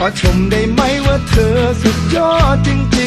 ขอชมได้ไหมว่าเธอสุดยอดจริง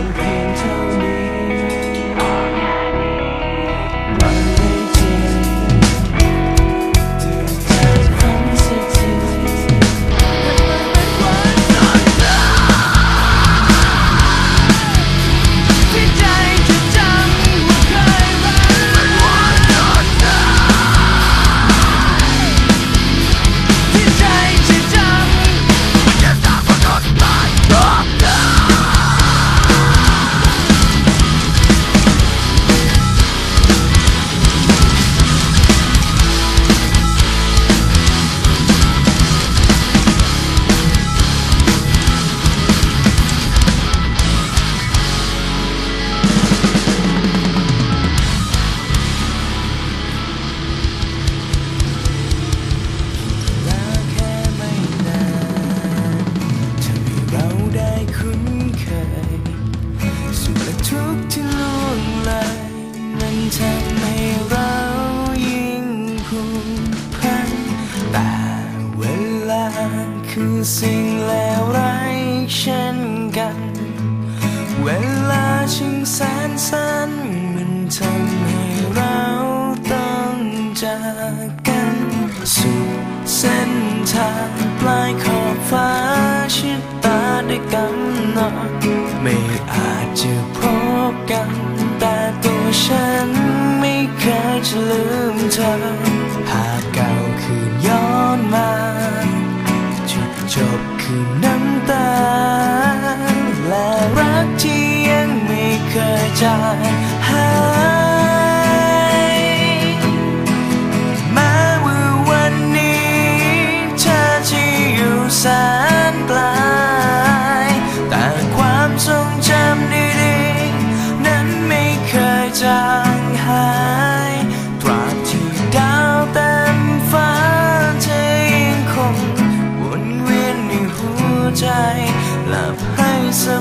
won't be สิ่งเลวร้ายเช่นกัน เวลาชิงแสนสั้นมันทำให้เราต้องจากกันสุดเส้นทางปลายขอบฟ้าชิดตาด้วยกำหนดไม่อาจจะพบกัน แต่ตัวฉันไม่เคยจะลืมเธอ รักที่ยังไม่เคยจางหา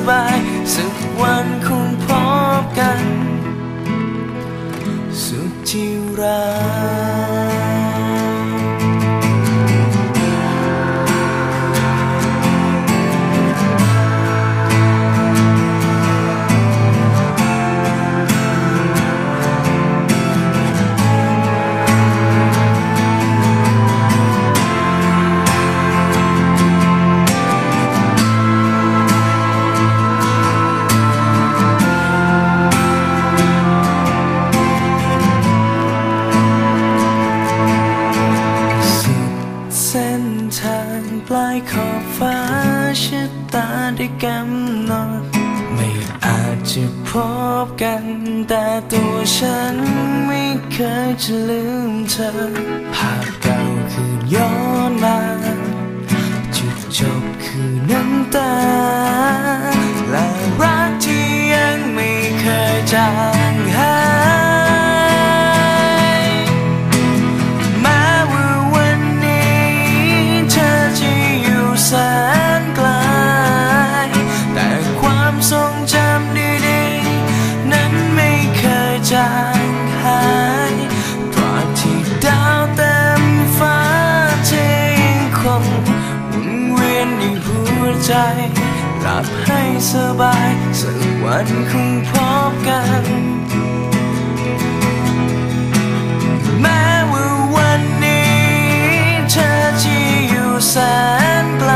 บายสักวันคงพบกัน สุดที่รักา ใจหลับให้สบายสักวันคงพบกัน แม้ว่าวันนี้เธอจะอยู่แสนไกล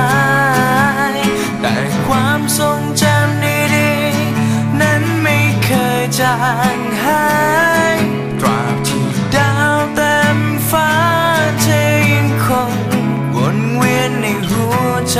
แต่ความทรงจำดีๆ นั้นไม่เคยจางหายตราบที่ดาวเต็มฟ้าเธอยังคงวนเวียนในหัวใจ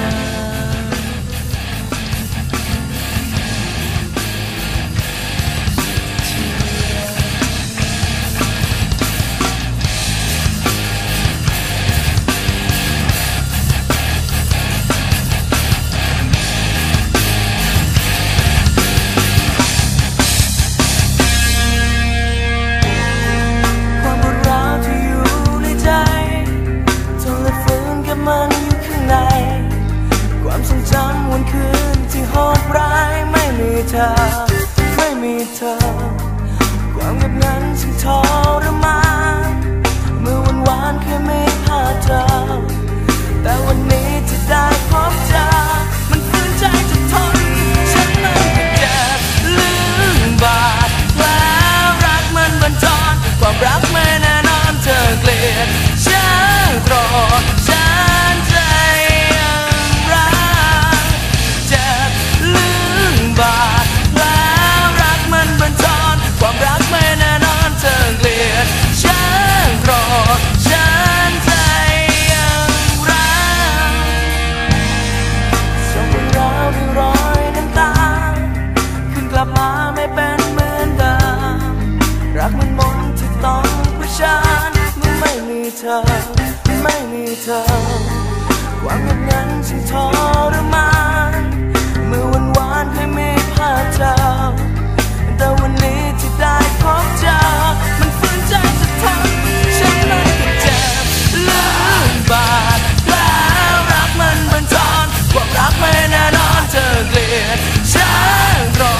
มี ธอ ไม่มีเธอ ความเงีบงันฉันทรมานเมื่อวันวานเคยมีภาพเธอแต่วันนี้ที่ได้พบเธอมันฟื้นใจจะทำฉันมันก็เจ็บลืมบาดแล้วรักมันบันทอนความรักไม่แน่นอนเธอเกลียดฉันรอ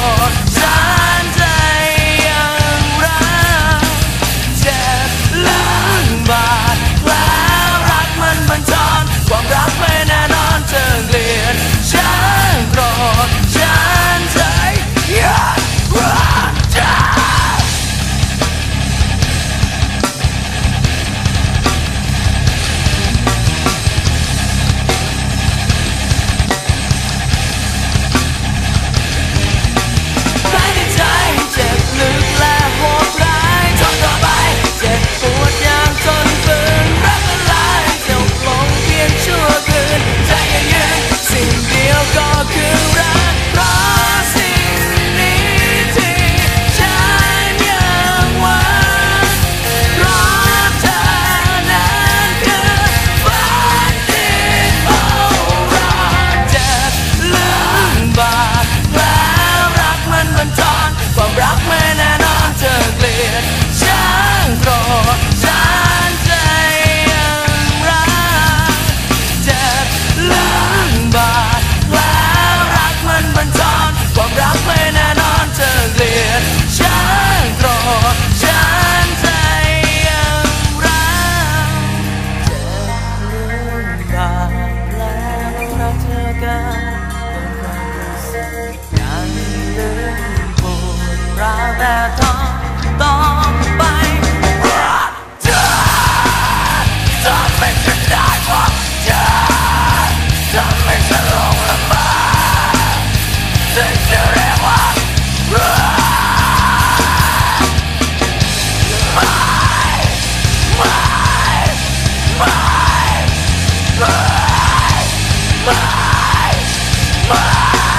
my, my.